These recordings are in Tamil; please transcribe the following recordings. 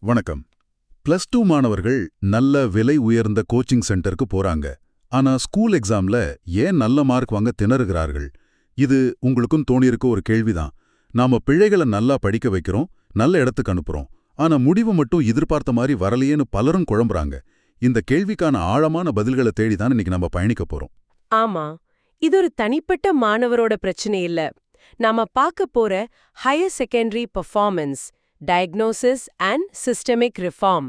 வணக்கம். பிளஸ் டூ மாணவர்கள் நல்ல விலை உயர்ந்த கோச்சிங் சென்டருக்கு போறாங்க. ஆனா ஸ்கூல் எக்ஸாம்ல ஏன் நல்ல மார்க் வாங்க திணறுகிறார்கள்? இது உங்களுக்கும் தோணியிருக்க ஒரு கேள்விதான். நாம பிழைகளை நல்லா படிக்க வைக்கிறோம் நல்ல இடத்துக்கு அனுப்புறோம். ஆனா முடிவு மட்டும் எதிர்பார்த்த மாதிரி வரலையேன்னு பலரும் குழம்புறாங்க. இந்த கேள்விக்கான ஆழமான பதில்களை தேடிதான் இன்னைக்கு நம்ம பயணிக்க போறோம். ஆமா. இது ஒரு தனிப்பட்ட மாணவரோட பிரச்சனை இல்ல. நாம பார்க்க போற higher secondary performance diagnosis and systemic reform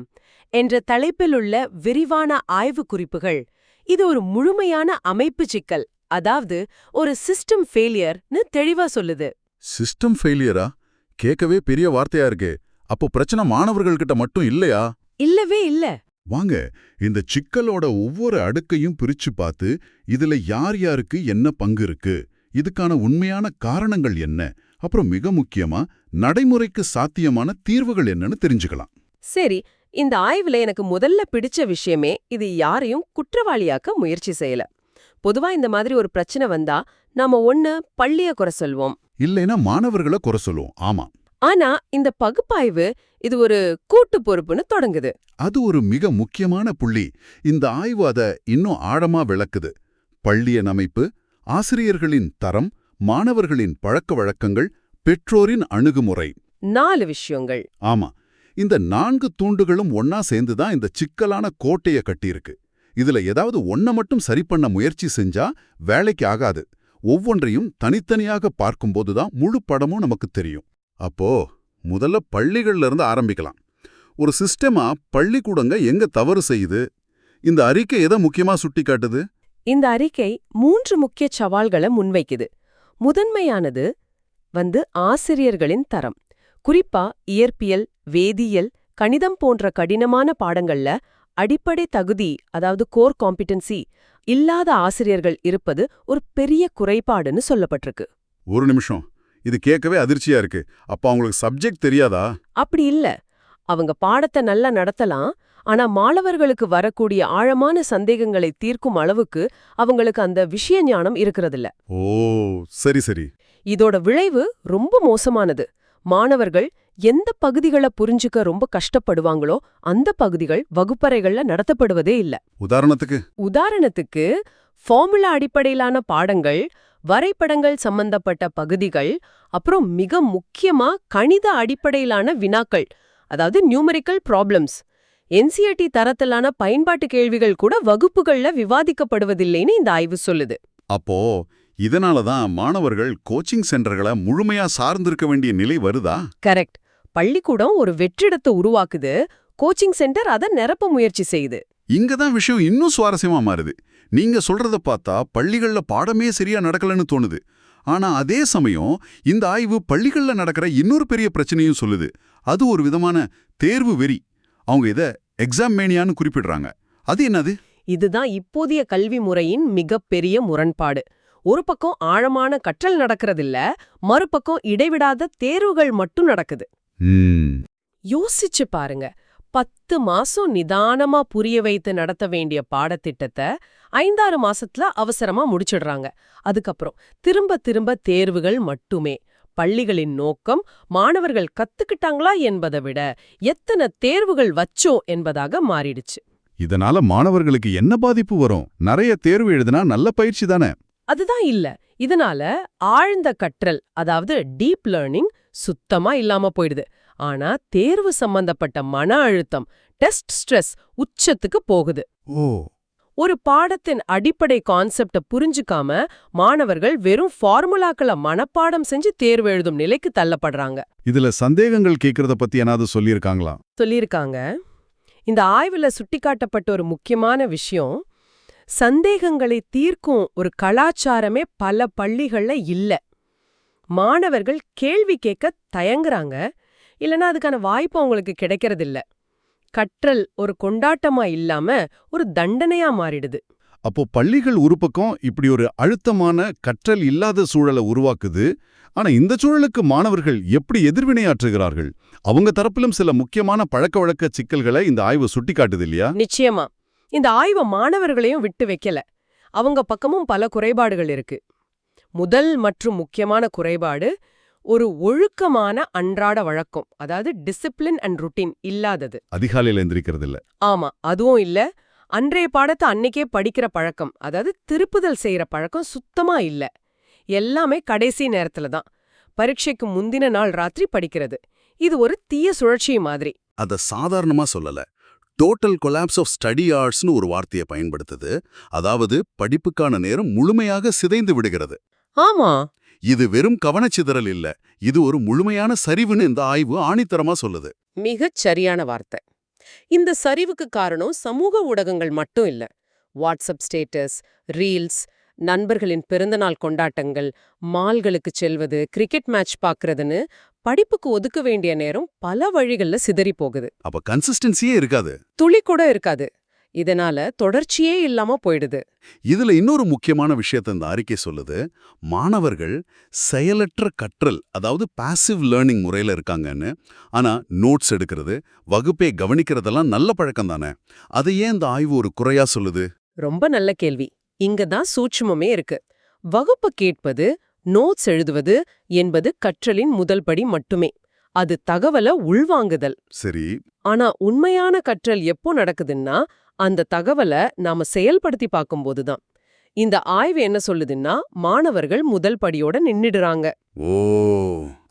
என்ற தலைப்பில் உள்ள விரிவான ஆய்வு குறிப்புகள் இது ஒரு முழுமையான அமைப்பு சிக்கல் அதாவது ஒரு சிஸ்டம் ஃபெயிலியர்னு தெளிவா சொல்லுது. சிஸ்டம் ஃபெயிலியரா கேட்கவே பெரிய வார்த்தையா இருக்கே. அப்போ பிரச்சனை மாணவர்கள்கிட்ட மட்டும் இல்லையா? இல்லவே இல்ல. வாங்க இந்த சிக்கலோட ஒவ்வொரு அடுக்கையும் பிரிச்சு பார்த்து இதுல யார் யாருக்கு என்ன பங்கு இருக்கு? இதுக்கான உண்மையான காரணங்கள் என்ன? அப்புறம் மிக முக்கியமா நடைமுறைக்கு சாத்தியமான தீர்வுகள் என்னன்னு தெரிஞ்சுக்கலாம். சரி இந்த ஆய்வுல எனக்கு முதல்ல பிடிச்ச விஷயமே இது யாரையும் குற்றவாளியாக்க முயற்சி செய்யல. பொதுவா இந்த மாதிரி ஒரு பிரச்சனை வந்தா நாம ஒண்ணு பள்ளிய குறை சொல்வோம். இல்லைன்னா மாணவர்களை குறை சொல்லுவோம் ஆமா. ஆனா இந்த பகுப்பாய்வு இது ஒரு கூட்டு பொறுப்புன்னு தொடங்குது. அது ஒரு மிக முக்கியமான புள்ளி. இந்த ஆய்வு அத இன்னும் ஆழமா விளக்குது. பள்ளியன் அமைப்பு ஆசிரியர்களின் தரம் மாணவர்களின் பழக்க வழக்கங்கள் பெற்றோரின் அணுகுமுறை. நாலு விஷயங்கள். ஆமா. இந்த நான்கு தூண்டுகளும் ஒன்னா சேர்ந்துதான் இந்த சிக்கலான கோட்டைய கட்டியிருக்கு. இதுல ஏதாவது ஒன்ன மட்டும் சரி பண்ண முயற்சி செஞ்சா வேலைக்கு ஆகாது. ஒவ்வொன்றையும் தனித்தனியாக பார்க்கும்போதுதான் முழு படமும் நமக்கு தெரியும். அப்போ முதல்ல பள்ளிகள்ல இருந்து ஆரம்பிக்கலாம். ஒரு சிஸ்டமா பள்ளிக்கூடங்க எங்க தவறு செய்யுது? இந்த அறிக்கை எதை முக்கியமா சுட்டி காட்டுது இந்த அறிக்கை மூன்று முக்கிய சவால்களை முன்வைக்குது. முதன்மையானது வந்து ஆசிரியர்களின் தரம். குறிப்பா இயற்பியல் வேதியியல் கணிதம் போன்ற கடினமான பாடங்கள்ல அடிப்படை தகுதி அதாவது கோர் காம்பிடன்சி இல்லாத ஆசிரியர்கள் இருப்பது ஒரு பெரிய குறைபாடுன்னு சொல்லப்பட்டிருக்கு. ஒரு நிமிஷம். இது கேட்கவே அதிர்ச்சியா இருக்கு. அப்ப அவங்களுக்கு சப்ஜெக்ட் தெரியாதா? அப்படி இல்ல. அவங்க பாடத்தை நல்லா நடத்தலாம். ஆனா மாணவர்களுக்கு வரக்கூடிய ஆழமான சந்தேகங்களை தீர்க்கும் அளவுக்கு அவங்களுக்கு அந்த விஷய ஞானம் இருக்கிறதில்ல. ஓ சரி சரி. இதோட விளைவு ரொம்ப மோசமானது. மாணவர்கள் எந்த பகுதிகளை புரிஞ்சுக்க ரொம்ப கஷ்டப்படுவாங்களோ அந்த பகுதிகள் வகுப்பறைகள்ல நடத்தப்படுவதே இல்ல. உதாரணத்துக்கு? உதாரணத்துக்கு ஃபார்முலா அடிப்படையிலான பாடங்கள் வரைபடங்கள் சம்பந்தப்பட்ட பகுதிகள் அப்புறம் மிக முக்கியமா கணித அடிப்படையிலான வினாக்கள் அதாவது நியூமரிக்கல் ப்ராப்ளம்ஸ் என்சிஆர்டி தரத்திலான பயன்பாட்டு கேள்விகள் கூட வகுப்புகள்ல விவாதிக்கப்படுவதில்லைன்னு இந்த ஆய்வு சொல்லுது. அப்போ இதனால தான் மாணவர்கள் கோச்சிங் சென்டர்களை முழுமையா சார்ந்திருக்க வேண்டிய நிலை வருதா? கரெக்ட் பள்ளிக்கூடம் ஒரு வெற்றிடத்தை உருவாக்குது. கோச்சிங் சென்டர் அதை நிரப்ப முயற்சி செய்யுது. இங்க தான் விஷயம் இன்னும் சுவாரஸ்யமா மாறுது. நீங்க சொல்றத பார்த்தா பள்ளிகள்ல பாடமே சரியா நடக்கலன்னு தோணுது. ஆனா அதே சமயம் இந்த ஆய்வு பள்ளிகள்ல நடக்கிற இன்னொரு பெரிய பிரச்சனையும் சொல்லுது. அது ஒரு விதமான தேர்வு வெறி. அவங்க இத எக்ஸாம் மேனியான்னு குறிப்பிடுறாங்க. அது என்னது? இதுதான் இப்போதைய கல்வி முறையின் மிகப்பெரிய முரண்பாடு. ஒரு பக்கம் ஆழமான கற்றல் நடக்கறதில்ல மறுபக்கம் இடைவிடாத தேர்வுகள் மட்டும் நடக்குது. யோசிச்சு பாருங்க. பத்து மாசம் நிதானமா புரிய வைத்து நடத்த வேண்டிய பாடத்திட்டத்தை ஐந்தாறு மாசத்துல அவசரமா முடிச்சிடுறாங்க. அதுக்கப்புறம் திரும்ப திரும்ப தேர்வுகள் மட்டுமே. பள்ளிகளின் நோக்கம் மாணவர்கள் கத்துக்கிட்டாங்களா என்பதை விட எத்தனை தேர்வுகள் வச்சோம் என்பதாக மாறிடுச்சு. இதனால மாணவர்களுக்கு என்ன பாதிப்பு வரும்? நிறைய தேர்வு எழுதினா நல்ல பயிற்சி தானே? அதுதான் இல்ல. இதனால ஆழ்ந்த கற்றல் அதாவது டீப் லேர்னிங் சுத்தமா இல்லாம போயிடுது. ஆனா தேர்வு சம்பந்தப்பட்ட மன அழுத்தம் டெஸ்ட் ஸ்ட்ரெஸ் உச்சத்துக்கு போகுது. ஓ. ஒரு பாடத்தின் அடிப்படை கான்செப்ட புரிஞ்சுக்காம மாணவர்கள் வெறும் ஃபார்முலாக்களை மனப்பாடம் செஞ்சு தேர்வு எழுதும் நிலைக்கு தள்ளப்படுறாங்க. இதுல சந்தேகங்கள் கேக்குறத பத்தி ஏதாவது சொல்லியிருக்காங்களா? சொல்லியிருக்காங்க. இந்த ஆய்வுல சுட்டிக்காட்டப்பட்ட ஒரு முக்கியமான விஷயம் சந்தேகங்களை தீர்க்கும் ஒரு கலாச்சாரமே பல பள்ளிகள்ல இல்ல. மாணவர்கள் கேள்வி கேட்க தயங்குறாங்க இல்லனா அதுக்கான வாய்ப்பு அவங்களுக்கு கிடைக்கிறதில்ல. கற்றல் ஒரு கொண்டாட்டமா இல்லாம ஒரு தண்டனையா மாறிடுது. அப்போ பள்ளிகள் ஒரு பக்கம் இப்படி ஒரு அழுத்தமான கற்றல் இல்லாத சூழலை உருவாக்குது ஆனா இந்த சூழலுக்கு மாணவர்கள் எப்படி எதிர்வினையாற்றுகிறார்கள்? அவங்க தரப்பிலும் சில முக்கியமான பழக்கவழக்க சிக்கல்களை இந்த ஆய்வு சுட்டிக்காட்டுது இல்லையா? நிச்சயமா. இந்த ஆய்வு மாணவர்களையும் விட்டு வைக்கல. அவங்க பக்கமும் பல குறைபாடுகள் இருக்கு. முதல் மற்றும் முக்கியமான குறைபாடு ஒரு ஒழுக்கமான அன்றாட வழக்கம் அதாவது டிசிப்ளின் அண்ட் ருட்டீன் இல்லாதது. அதிகாலையில் எந்திரிக்கிறது இல்ல ஆமா அதுவும் இல்ல. அன்றைய பாடத்தை அன்னைக்கே படிக்கிற பழக்கம் அதாவது திருப்புதல் செய்யற பழக்கம் சுத்தமா இல்ல. எல்லாமே கடைசி நேரத்துல தான். பரீட்சைக்கு முந்தின நாள் ராத்திரி படிக்கிறது. இது ஒரு தீய சுழற்சி மாதிரி. அத சாதாரணமா சொல்லல. டோட்டல் கொலாப்ஸ் ஆஃப் ஸ்டடி ஆர்ட்ஸ்னு ஒரு வார்த்தையை பயன்படுத்துது. அதாவது படிப்புக்கான நேரம் முழுமையாக சிதைந்து விடுகிறது. ஆமா. இது வெறும் கவனச்சிதறல் இல்ல. இது ஒரு முழுமையான சரிவுன்னு இந்த ஆய்வு ஆணித்தரமா சொல்லுது. மிகச் சரியான வார்த்தை. இந்த சரிவுக்கு காரணம் சமூக ஊடகங்கள் மட்டும் இல்ல. வாட்ஸ்அப் ஸ்டேட்டஸ் ரீல்ஸ் நண்பர்களின் பிறந்தநாள் கொண்டாட்டங்கள் மால்களுக்கு செல்வது கிரிக்கெட் மேட்ச் பார்க்கறதுன்னு படிப்புக்கு ஒதுக்க வேண்டிய நேரம் பல வழிகள்ல சிதறி போகுது. அப்ப கன்சிஸ்டன்சியே இருக்காது. துளி கூட இருக்காது. இதனால தொடர்ச்சியே இல்லாம போயிடுது. இதுல இன்னொரு முக்கியமான விஷயத்தை இந்த அறிக்கை சொல்லுது. மாணவர்கள் செயலற்ற கற்றல் அதாவது பாசிவ் லேர்னிங் முறையில இருக்காங்கன்னு ஆனா நோட்ஸ் எடுக்கிறது வகுப்பை கவனிக்கிறதெல்லாம் நல்ல பழக்கம் தானே? அதை ஏன் இந்த ஆய்வு ஒரு குறையா சொல்லுது? ரொம்ப நல்ல கேள்வி. இங்க தான் சூட்சுமமே இருக்கு. வகுப்பு கேட்பது நோட்ஸ் எழுதுவது என்பது கற்றலின் முதல் படி மட்டுமே. அது தகவல உள்வாங்குதல். சரி. ஆனா உண்மையான கற்றல் எப்போ நடக்குதுன்னா அந்த தகவலை நாம செயல்படுத்தி பார்க்கும்போது தான். இந்த ஆய்வு என்ன சொல்லுதுன்னா மாணவர்கள் முதல் படியோட நின்னுடுறாங்க. ஓ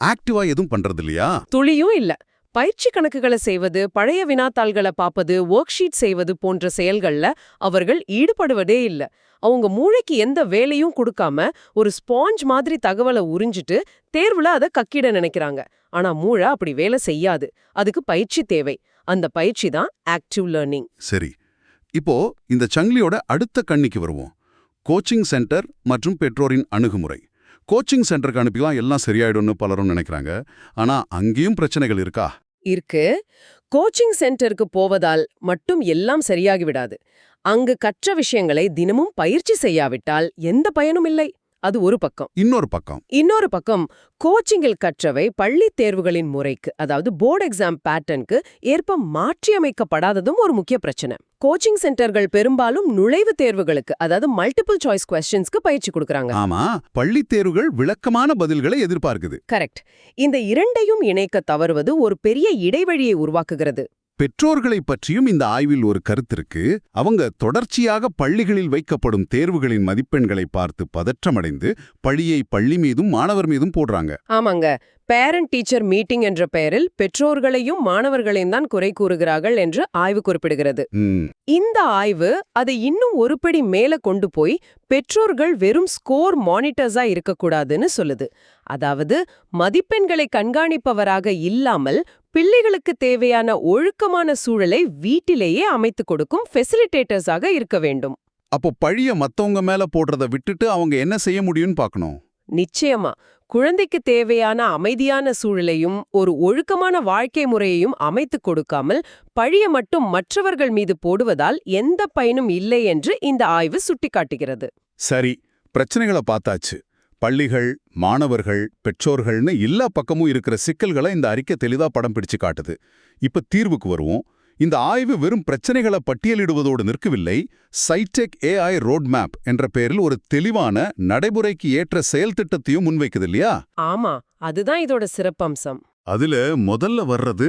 ஆக்டிவா எதுவும் பண்றது இல்லையா துளியும் இல்ல. பயிற்சி கணக்குகளை செய்வது பழைய வினாத்தாள்களை பார்ப்பது ஒர்க் ஷீட் செய்வது போன்ற செயல்கள்ல அவர்கள் ஈடுபடுவதே இல்ல. அவங்க மூளைக்கு எந்த வேலையும் கொடுக்காம ஒரு ஸ்பாஞ்ச் மாதிரி தகவலை உறிஞ்சிட்டு தேர்வுல அதை கக்கிட நினைக்கிறாங்க. ஆனா மூளை அப்படி வேலை செய்யாது. அதுக்கு பயிற்சி தேவை. அந்த பயிற்சி தான் ஆக்டிவ் லேர்னிங் சரி. இப்போ இந்த சங்கிலியோட அடுத்த கண்ணிக்கு வருவோம். கோச்சிங் சென்டர் மற்றும் பெற்றோரின் அணுகுமுறை. கோச்சிங் சென்டருக்கு அனுப்பிலாம் எல்லாம் சரியாயிடும்னு பலரும் நினைக்கிறாங்க. ஆனா அங்கேயும் பிரச்சனைகள் இருக்கா? இருக்கு. கோச்சிங் சென்டருக்கு போவதால் மட்டும் எல்லாம் சரியாகி விடாது. அங்கு கற்ற விஷயங்களை தினமும் பயிற்சி செய்யாவிட்டால் எந்த பயனும் இல்லை. அது ஒரு பக்கம். இன்னொரு பக்கம். இன்னொரு பக்கம் கோச்சிங்கில் கற்றவை பள்ளித் தேர்வுகளின் முறைக்கு அதாவது போர்டு எக்ஸாம் பேட்டர்னுக்கு ஏற்ப மாற்றியமைக்கப்படாததும் ஒரு முக்கிய பிரச்சனை. கோச்சிங் சென்டர்கள் பெரும்பாலும் நுழைவுத் தேர்வுகளுக்கு அதாவது மல்டிபிள் சாய்ஸ் கொஸ்டின்ஸ்க்கு பயிற்சி கொடுக்கறாங்க. ஆமா பள்ளித் தேர்வுகள் விளக்கமான பதில்களை எதிர்பார்க்குது. கரெக்ட் இந்த இரண்டையும் இணைக்க தவறுவது ஒரு பெரிய இடைவெளியை உருவாக்குகிறது. பெற்றோர்களை பற்றியும் இந்த ஆய்வில் ஒரு கருத்து இருக்கு. அவங்க தொடர்ச்சியாக பள்ளிகளில் வைக்கப்படும் தேர்வுகளின் மதிப்பெண்களை பார்த்து பதற்றமடைந்து பழியை பள்ளி மீதும் மாணவர் மீதும் போடுறாங்க. ஆமாங்க. பேரண்ட் டீச்சர் மீட்டிங் என்ற பெயரில் பெற்றோர்களையும் மாணவர்களையும் தான் குறை கூறுகிறார்கள் என்று ஆய்வு குறிப்பிடுகிறது. இந்த ஆய்வு அதை இன்னும் ஒரு படி மேல கொண்டு போய் பெற்றோர்கள் வெறும் ஸ்கோர் மானிட்டர்ஸா இருக்கக்கூடாதுன்னு சொல்லுது. அதாவது மதிப்பெண்களை கண்காணிப்பவராக இல்லாமல் பிள்ளைகளுக்கு தேவையான ஒழுக்கமான சூழலை வீட்டிலேயே அமைத்துக் கொடுக்கும் ஃபெசிலிட்டேட்டர்ஸாக இருக்க வேண்டும். அப்போ பழிய மத்தவங்க மேல போடுறத விட்டுட்டு அவங்க என்ன செய்ய முடியும்னு பார்க்கணும்? நிச்சயமா. குழந்தைக்கு தேவையான அமைதியான சூழலையும் ஒரு ஒழுக்கமான வாழ்க்கை முறையையும் அமைத்துக் கொடுக்காமல் பழிய மட்டும் மற்றவர்கள் மீது போடுவதால் எந்த பயனும் இல்லை என்று இந்த ஆய்வு சுட்டிக்காட்டுகிறது. சரி பிரச்சனைகளை பார்த்தாச்சு. பள்ளிகள் மாணவர்கள் பெற்றோர்கள்னு எல்லா பக்கமும் இருக்கிற சிக்கல்களை இந்த அறிக்கை தெளிவா படம் பிடிச்சு காட்டுது. இப்ப தீர்வுக்கு வருவோம். இந்த ஆய்வு வெறும் பிரச்சனைகளை பட்டியலிடுவதோடு நிற்கவில்லை. சைடெக் ஏஐ ரோட் மேப் என்ற பெயரில் ஒரு தெளிவான நடைமுறைக்கு ஏற்ற செயல் திட்டத்தையும் முன்வைக்குது இல்லையா? ஆமா அதுதான் இதோட சிறப்பம்சம். அதுல முதல்ல வர்றது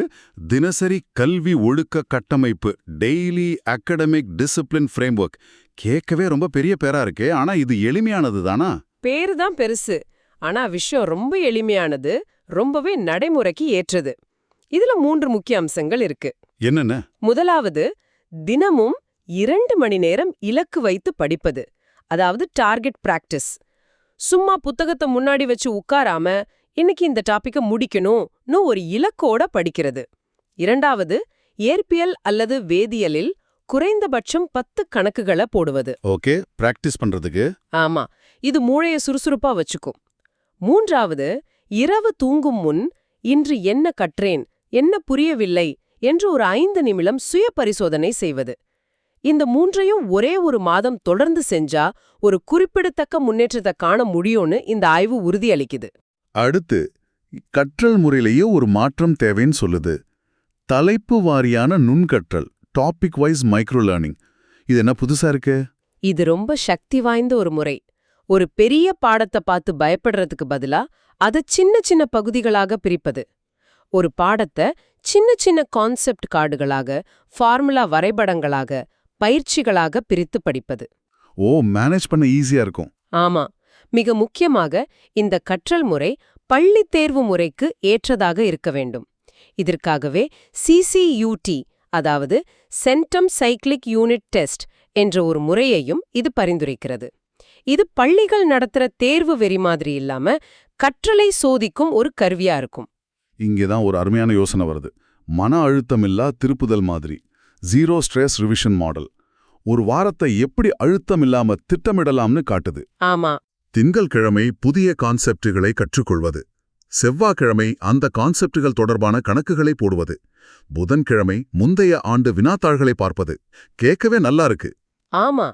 தினசரி கல்வி ஒழுக்க கட்டமைப்பு டெய்லி அகடமிக் டிசிப்ளின் ஃப்ரேம்வொர்க் கேட்கவே ரொம்ப பெரிய பேரா இருக்கே ஆனா இது எளிமையானது தானா? பேரு தான் பெருசு. ஆனா விஷயம் ரொம்ப எளிமையானது ரொம்பவே நடைமுறைக்கு ஏற்றது. இதுல மூன்று முக்கிய அம்சங்கள் இருக்கு. என்னென்ன? முதலாவது தினமும் இரண்டு மணி நேரம் இலக்கு வைத்து படிப்பது அதாவது டார்கெட் பிராக்டிஸ். சும்மா புத்தகத்தை முன்னாடி வச்சு உட்காராம இன்னைக்கு இந்த டாபிக்க முடிக்கணும்னு ஒரு இலக்கோட படிக்கிறது. இரண்டாவது இயற்பியல் அல்லது வேதியியலில் குறைந்தபட்சம் பத்து கணக்குகளை போடுவது. ஓகே பிராக்டிஸ் பண்றதுக்கு. ஆமா இது மூளைய சுறுசுறுப்பா வச்சுக்கும். மூன்றாவது இரவு தூங்கும் முன் இன்று என்ன கற்றேன் என்ன புரியவில்லை என்று ஒரு ஐந்து நிமிடம் சுய பரிசோதனை செய்வது. இந்த மூன்றையும் ஒரே ஒரு மாதம் தொடர்ந்து செஞ்சா ஒரு குறிப்பிடத்தக்க முன்னேற்றத்தை காண முடியும்னு இந்த ஆய்வு உறுதியளிக்குது. அடுத்து கற்றல் முறையிலேயே ஒரு மாற்றம் தேவைன்னு சொல்லுது. தலைப்பு வாரியான நுண்கற்றல். டாபிக் வைஸ் மைக்ரோ லேர்னிங் இது என்ன புதுசா இருக்கு? இது ரொம்ப சக்தி வாய்ந்த ஒரு முறை. ஒரு பெரிய பாடத்தை பார்த்து பயப்படுறதுக்கு பதிலா அதை சின்ன சின்ன பகுதிகளாக பிரிப்பது. ஒரு பாடத்தை சின்ன சின்ன கான்செப்ட் கார்டுகளாக ஃபார்முலா வரைபடங்களாக பயிற்சிகளாக பிரித்து படிப்பது. ஓ மேனேஜ் பண்ண ஈஸியா இருக்கும். ஆமா. மிக முக்கியமாக இந்த கற்றல் முறை பள்ளித் தேர்வு முறைக்கு ஏற்றதாக இருக்க வேண்டும். இதற்காகவே சிசியூடி அதாவது சென்டம் சைக்ளிக் யூனிட் டெஸ்ட் என்ற ஒரு முறையையும் இது பரிந்துரைக்கிறது. இது பள்ளிகள் நடத்துற தேர்வு வெறி மாதிரி இல்லாம கற்றலை சோதிக்கும் ஒரு கருவியா இருக்கும். இங்கேதான் ஒரு அருமையான யோசனை வருது. மன அழுத்தமில்லா திருப்புதல் மாதிரி. ஜீரோ ஸ்ட்ரெஸ் ரிவிஷன் மாடல் ஒரு வாரத்தை எப்படி அழுத்தம் இல்லாம திட்டமிடலாம்னு காட்டுது. ஆமா. திங்கள்கிழமை புதிய கான்செப்டுகளை கற்றுக்கொள்வது. செவ்வாய்க்கிழமை அந்த கான்செப்டுகள் தொடர்பான கணக்குகளை போடுவது புதன்கிழமை முந்தைய ஆண்டு வினாத்தாள்களை பார்ப்பது கேட்கவே நல்லா இருக்கு. ஆமா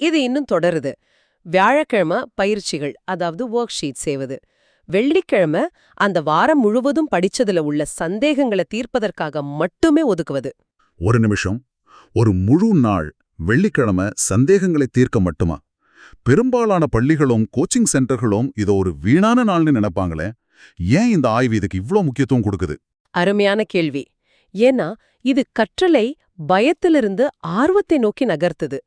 இது இன்னும் தொடருது. வியாழக்கிழமை பயிற்சிகள் அதாவது ஒர்க் ஷீட் செய்வது. வெள்ளிக்கிழமை அந்த வாரம் முழுவதும் படிச்சதுல உள்ள சந்தேகங்களை தீர்ப்பதற்காக மட்டுமே ஒதுக்குவது. ஒரு நிமிஷம். ஒரு முழு நாள் வெள்ளிக்கிழமை சந்தேகங்களை தீர்க்க மட்டுமா? பெரும்பாலான பள்ளிகளும் கோச்சிங் சென்டர்களும் இதை ஒரு வீணான நாள்னு நினைப்பாங்களே. ஏன் இந்த ஆய்வு இதுக்கு இவ்ளோ முக்கியத்துவம் கொடுக்குது? அருமையான கேள்வி. ஏன்னா இது கற்றலை பயத்திலிருந்து ஆர்வத்தை நோக்கி நகர்த்துது.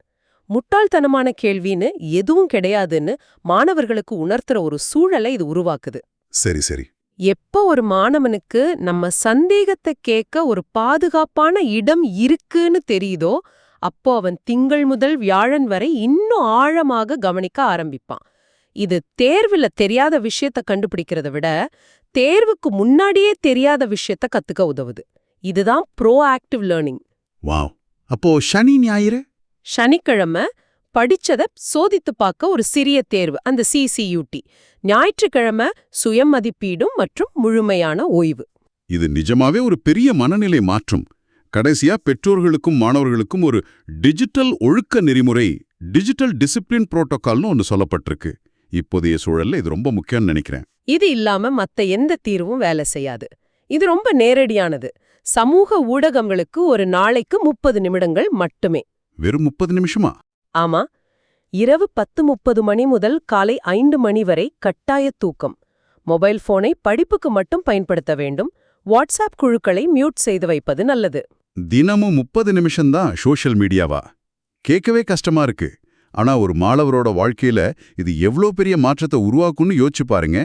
முட்டாள்தனமான கேள்வின்னு எதுவும் கிடையாதுன்னு மாணவர்களுக்கு உணர்த்துற ஒரு சூழலை இது உருவாக்குது. சரி சரி. எப்ப ஒரு மாணவனுக்கு நம்ம சந்தேகத்தை கேட்க ஒரு பாதுகாப்பான இடம் இருக்குன்னு தெரியுதோ அப்போ அவன் திங்கள் முதல் வியாழன் வரை இன்னும் ஆழமாக கவனிக்க ஆரம்பிப்பான். இது தேர்வுல தெரியாத விஷயத்த கண்டுபிடிக்கிறத விட தேர்வுக்கு முன்னாடியே தெரியாத விஷயத்த கத்துக்க உதவுது. இதுதான் ப்ரோ ஆக்டிவ் லேர்னிங் வாவ். அப்போ சனி ஞாயிறு? சனிக்கிழமை படிச்சத சோதித்து பார்க்க ஒரு சிறிய தேர்வு அந்த சிசியூடி ஞாயிற்றுக்கிழமை சுயமதிப்பீடும் மற்றும் முழுமையான ஓய்வு. இது நிஜமாவே ஒரு பெரிய மனநிலை மாற்றம். கடைசியா பெற்றோர்களுக்கும் மாணவர்களுக்கும் ஒரு டிஜிட்டல் ஒழுக்க நெறிமுறை டிஜிட்டல் டிசிப்ளின் புரோட்டோகால்னு ஒன்னு சொல்லப்பட்டிருக்கு. இப்போதைய சூழல்ல இது ரொம்ப முக்கியம்னு நினைக்கிறேன். இது இல்லாம மத்த எந்த தீர்வும் வேலை செய்யாது. இது ரொம்ப நேரடியானது. சமூக ஊடகங்களுக்கு ஒரு நாளைக்கு முப்பது நிமிடங்கள் மட்டுமே. வெறும் முப்பது நிமிஷமா? ஆமா. இரவு பத்து முப்பது மணி முதல் காலை ஐந்து மணி வரை கட்டாய தூக்கம். மொபைல் போனை படிப்புக்கு மட்டும் பயன்படுத்த வேண்டும். வாட்ஸ்அப் குழுக்களை மியூட் செய்து வைப்பது நல்லது. தினமும் முப்பது நிமிஷம்தான் சோஷியல் மீடியாவா? கேட்கவே கஷ்டமா இருக்கு. ஆனா ஒரு மாணவரோட வாழ்க்கையில இது எவ்ளோ பெரிய மாற்றத்தை உருவாக்கும்னு யோசிச்சு பாருங்க.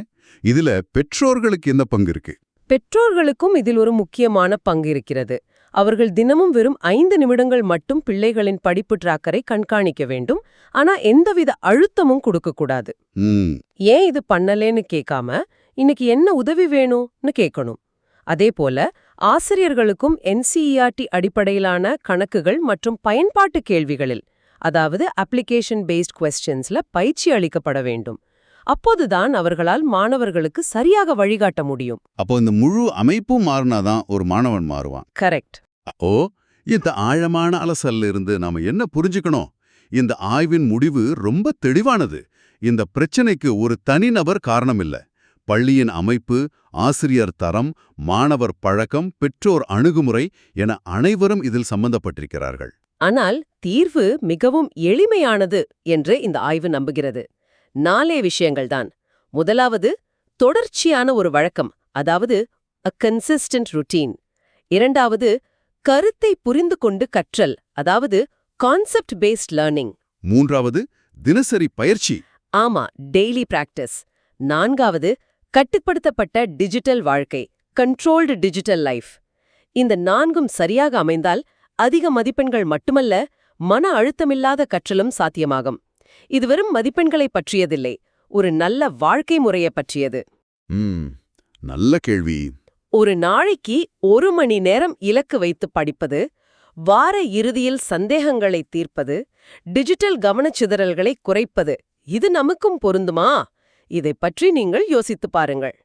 இதுல பெற்றோர்களுக்கு என்ன பங்கு இருக்கு? பெற்றோர்களுக்கும் இதில் ஒரு முக்கியமான பங்கு இருக்கிறது. அவர்கள் தினமும் வெறும் ஐந்து நிமிடங்கள் மட்டும் பிள்ளைகளின் படிப்பு டிராக்கரை கண்காணிக்க வேண்டும். ஆனா எந்தவித அழுத்தமும் கொடுக்கக்கூடாது ஏன் இது பண்ணலேன்னு கேட்காம இன்னைக்கு என்ன உதவி வேணும்னு கேட்கணும். அதே போல ஆசிரியர்களுக்கும் என்சிஇஆர்டி அடிப்படையிலான கணக்குகள் மற்றும் பயன்பாட்டு கேள்விகளில் அதாவது அப்ளிகேஷன் பேஸ்ட் கொஸ்டின்ஸ்ல பயிற்சி அளிக்கப்பட வேண்டும். அப்போதுதான் அவர்களால் மாணவர்களுக்கு சரியாக வழிகாட்ட முடியும். அப்போ இந்த முழு அமைப்பும் மாறினாதான் ஒரு மாணவன் மாறுவான். கரெக்ட் ஓ இந்த ஆழமான அலசல்ல இருந்து நாம என்ன புரிஞ்சுக்கணும்? இந்த ஆய்வின் முடிவு ரொம்ப தெளிவானது. இந்த பிரச்சனைக்கு ஒரு தனிநபர் காரணம் இல்ல பள்ளியின் அமைப்பு ஆசிரியர் தரம் மாணவர் பழக்கம் பெற்றோர் அணுகுமுறை என அனைவரும் இதில் சம்பந்தப்பட்டிருக்கிறார்கள். ஆனால் தீர்வு மிகவும் எளிமையானது என்று இந்த ஆய்வு நம்புகிறது. நாலே விஷயங்கள்தான். முதலாவது தொடர்ச்சியான ஒரு வழக்கம் அதாவது அ கன்சிஸ்டன்ட் ருட்டீன் இரண்டாவது கருத்தை புரிந்து கொண்டு கற்றல் அதாவது கான்செப்ட் பேஸ்ட் லேர்னிங் மூன்றாவது தினசரி பயிற்சி. ஆமா டெய்லி பிராக்டிஸ் நான்காவது கட்டுப்படுத்தப்பட்ட டிஜிட்டல் வாழ்க்கை கண்ட்ரோல்டு டிஜிட்டல் லைஃப் இந்த நான்கும் சரியாக அமைந்தால் அதிக மதிப்பெண்கள் மட்டுமல்ல மன அழுத்தமில்லாத கற்றலும் சாத்தியமாகும். இது வெறும் மதிப்பெண்களை பற்றியதில்லை ஒரு நல்ல வாழ்க்கை முறையை பற்றியது. நல்ல கேள்வி. ஒரு நாளைக்கு ஒரு மணி நேரம் இலக்கு வைத்து படிப்பது வார இறுதியில் சந்தேகங்களை தீர்ப்பது டிஜிட்டல் கவனச்சிதறல்களை குறைப்பது இது நமக்கும் பொருந்துமா? இதைப் பற்றி நீங்கள் யோசித்துப் பாருங்கள்.